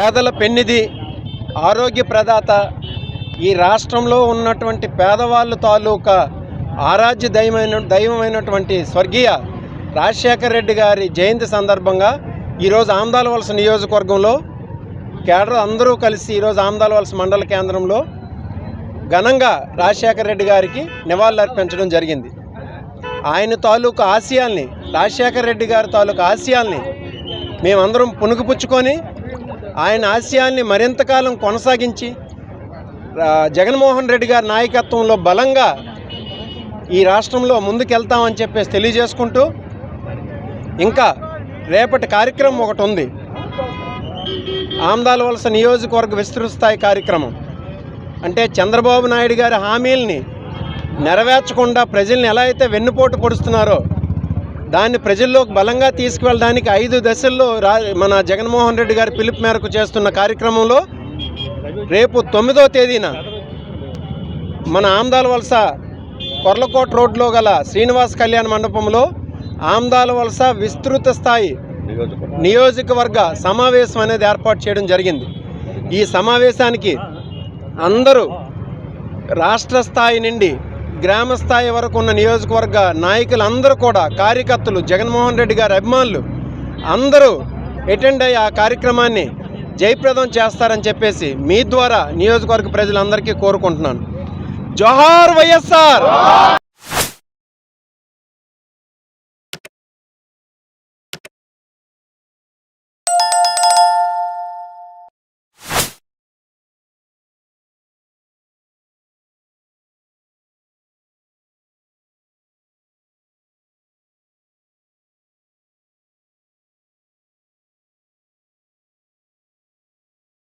పేదల పెన్నిది ఆరోగ్య ప్రదాత ఈ రాష్ట్రంలో ఉన్నటువంటి పేదవాళ్ళ తాలూకా ఆరాధ్య దైవమైన దైవమైనటువంటి స్వర్గీయ రాజశేఖర రెడ్డి గారి జయంతి సందర్భంగా ఈరోజు ఆమదాల వలస నియోజకవర్గంలో కేడర్ అందరూ కలిసి ఈరోజు ఆమదాల వలస మండల కేంద్రంలో ఘనంగా రాజశేఖర రెడ్డి గారికి నివాళులర్పించడం జరిగింది. ఆయన తాలూకు ఆశయాల్ని రాజశేఖర రెడ్డి గారి తాలూకు ఆశయాల్ని మేమందరం పుణుకుపుచ్చుకొని ఆయన ఆశయాల్ని మరింతకాలం కొనసాగించి జగన్మోహన్ రెడ్డి గారి నాయకత్వంలో బలంగా ఈ రాష్ట్రంలో ముందుకెళ్తామని చెప్పేసి తెలియజేసుకుంటూ ఇంకా రేపటి కార్యక్రమం ఒకటి ఉంది. ఆమ్దాల వలస నియోజకవర్గ విస్తృత స్థాయి కార్యక్రమం. అంటే చంద్రబాబు నాయుడు గారి హామీల్ని నెరవేర్చకుండా ప్రజల్ని ఎలా అయితే వెన్నుపోటు పొడుస్తున్నారో దాన్ని ప్రజల్లోకి బలంగా తీసుకువెళ్ళడానికి ఐదు దశల్లో మన జగన్మోహన్ రెడ్డి గారి పిలుపు మేరకు చేస్తున్న కార్యక్రమంలో రేపు తొమ్మిదో తేదీన మన ఆమ్దాల వలస కొర్లకోట రోడ్లో గల శ్రీనివాస్ కళ్యాణ మండపంలో ఆమ్దాల వలస విస్తృత స్థాయి నియోజకవర్గ సమావేశం అనేది ఏర్పాటు చేయడం జరిగింది. ఈ సమావేశానికి అందరూ రాష్ట్ర స్థాయి నుండి గ్రామ స్థాయి వరకు ఉన్న నియోజకవర్గ నాయకులందరూ కూడా కార్యకర్తలు జగన్మోహన్ రెడ్డి గారి అభిమానులు అందరూ అటెండ్ అయ్యి ఆ కార్యక్రమాన్ని జయప్రదం చేస్తారని చెప్పేసి మీ ద్వారా నియోజకవర్గ ప్రజలందరికీ కోరుకుంటున్నాను. జోహార్ వైఎస్ఆర్!